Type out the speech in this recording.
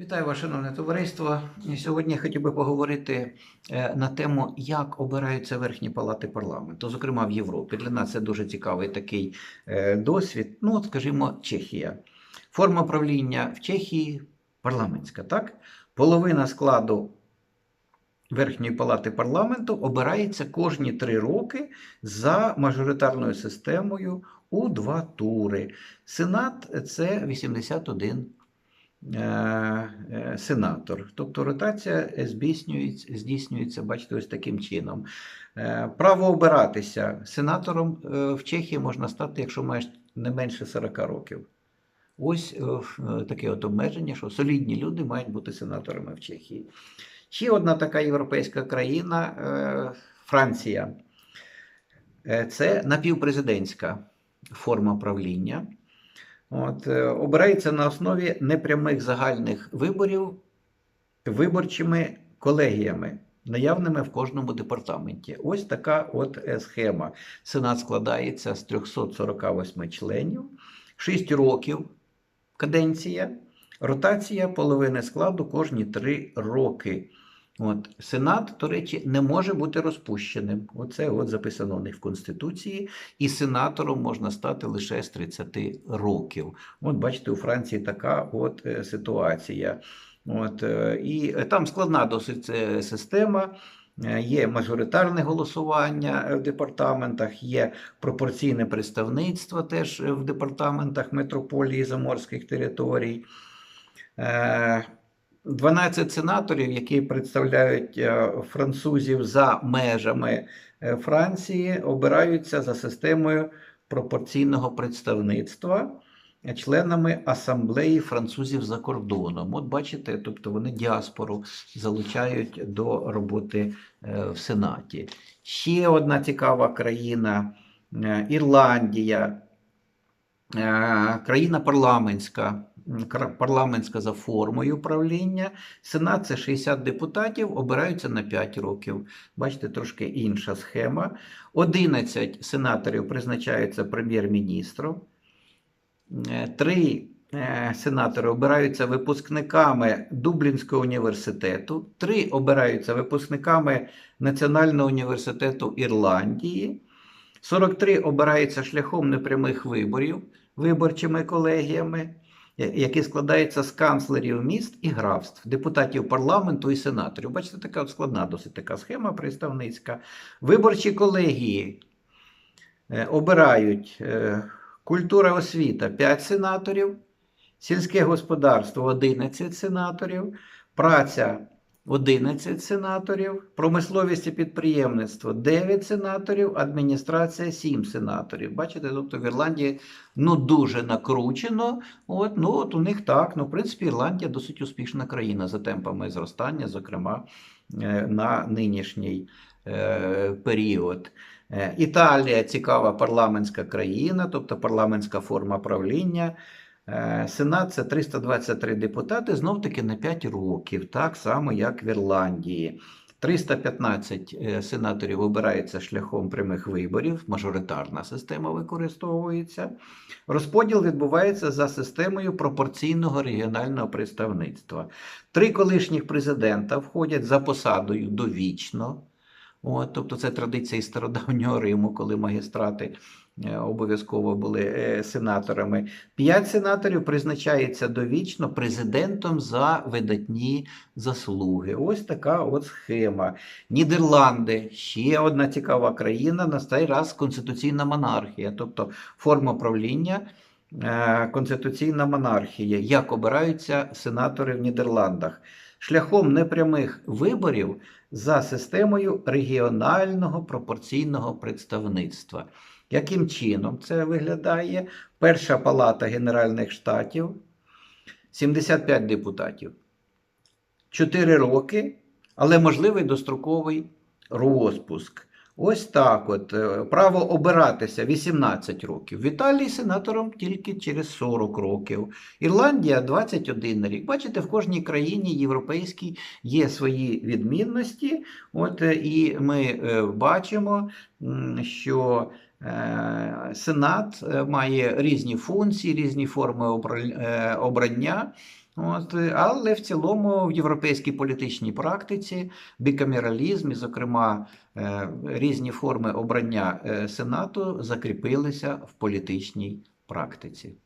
Вітаю ваше шановне товариство. Сьогодні я хотів би поговорити е, на тему, як обираються верхні палати парламенту, зокрема в Європі. Для нас це дуже цікавий такий е, досвід. Ну, от, скажімо, Чехія. Форма правління в Чехії парламентська, так? Половина складу верхньої палати парламенту обирається кожні три роки за мажоритарною системою у два тури. Сенат це 81 е, е, сенатор. Тобто ротація здійснюється, здійснюється, бачите, ось таким чином. Е, Право обиратися сенатором е, в Чехії можна стати, якщо маєш не менше 40 років. Ось е, е, таке от обмеження, що солідні люди мають бути сенаторами в Чехії. Ще одна така європейська країна е, Франція. Е, Це напівпрезидентська форма правління. От, е, обирається на основі непрямих загальних виборів виборчими колегіями, наявними в кожному департаменті. Ось така от е, схема. Сенат складається з 348 членів, 6 років каденція, ротація половини складу кожні 3 роки. От, Сенат, до речі, не може бути розпущеним. Оце от записано у них в Конституції, і сенатором можна стати лише з 30 років. От бачите, у Франції така от е, ситуація. От, е, і там складна досить е, система. Е, Є мажоритарне голосування е, в департаментах, є пропорційне представництво теж е, в департаментах метрополії заморських територій. Е, 12 сенаторів, які представляють е, французів за межами е, Франції, обираються за системою пропорційного представництва е, членами асамблеї французів за кордоном. От бачите, тобто вони діаспору залучають до роботи в Сенаті. Ще одна цікава країна Ірландія. Країна парламентська, парламентська за формою правління. Сенат це 60 депутатів, обираються на 5 років. Бачите, трошки інша схема. 11 сенаторів призначаються прем'єр-міністром. Е, Три е, сенатори обираються випускниками Дублінського університету, три обираються випускниками Національного університету Ірландії. 43 обираються шляхом непрямих виборів виборчими колегіями, я- які складаються з канцлерів міст і графств, депутатів парламенту і сенаторів. Бачите, така от складна досить така схема представницька. Виборчі колегії е, обирають е, культура освіта 5 сенаторів, сільське господарство 11 сенаторів, праця 11 сенаторів, промисловість і підприємництво 9 сенаторів, адміністрація 7 сенаторів. Бачите, тобто в Ірландії ну, дуже накручено. От, ну, от у них так. Ну, в принципі, Ірландія досить успішна країна за темпами зростання, зокрема е, на нинішній е, період. Е, Італія цікава парламентська країна, тобто парламентська форма правління. Е, Сенат це 323 депутати, знов таки на 5 років, так само як в Ірландії. 315 е, сенаторів обирається шляхом прямих виборів, мажоритарна система використовується. Розподіл відбувається за системою пропорційного регіонального представництва. Три колишніх президента входять за посадою довічно. От, тобто це традиція стародавнього Риму, коли магістрати обов'язково були е, сенаторами. П'ять сенаторів призначається довічно президентом за видатні заслуги. Ось така от схема. Нідерланди ще одна цікава країна, на цей раз конституційна монархія, тобто форма правління. е, Конституційна монархія. Як обираються сенатори в Нідерландах? Шляхом непрямих виборів за системою регіонального пропорційного представництва. Яким чином це виглядає? Перша палата Генеральних штатів 75 депутатів. 4 роки, але можливий достроковий розпуск. Ось так от. Е, Право обиратися 18 років. В Італії сенатором тільки через 40 років. Ірландія 21 рік. Бачите, в кожній країні європейській є свої відмінності. От, е, і ми е, бачимо, що Сенат е, має різні функції, різні форми е, обрання. От, е, але в цілому в європейській політичній практиці бікамералізм, і, зокрема, е, різні форми обрання е, Сенату закріпилися в політичній практиці.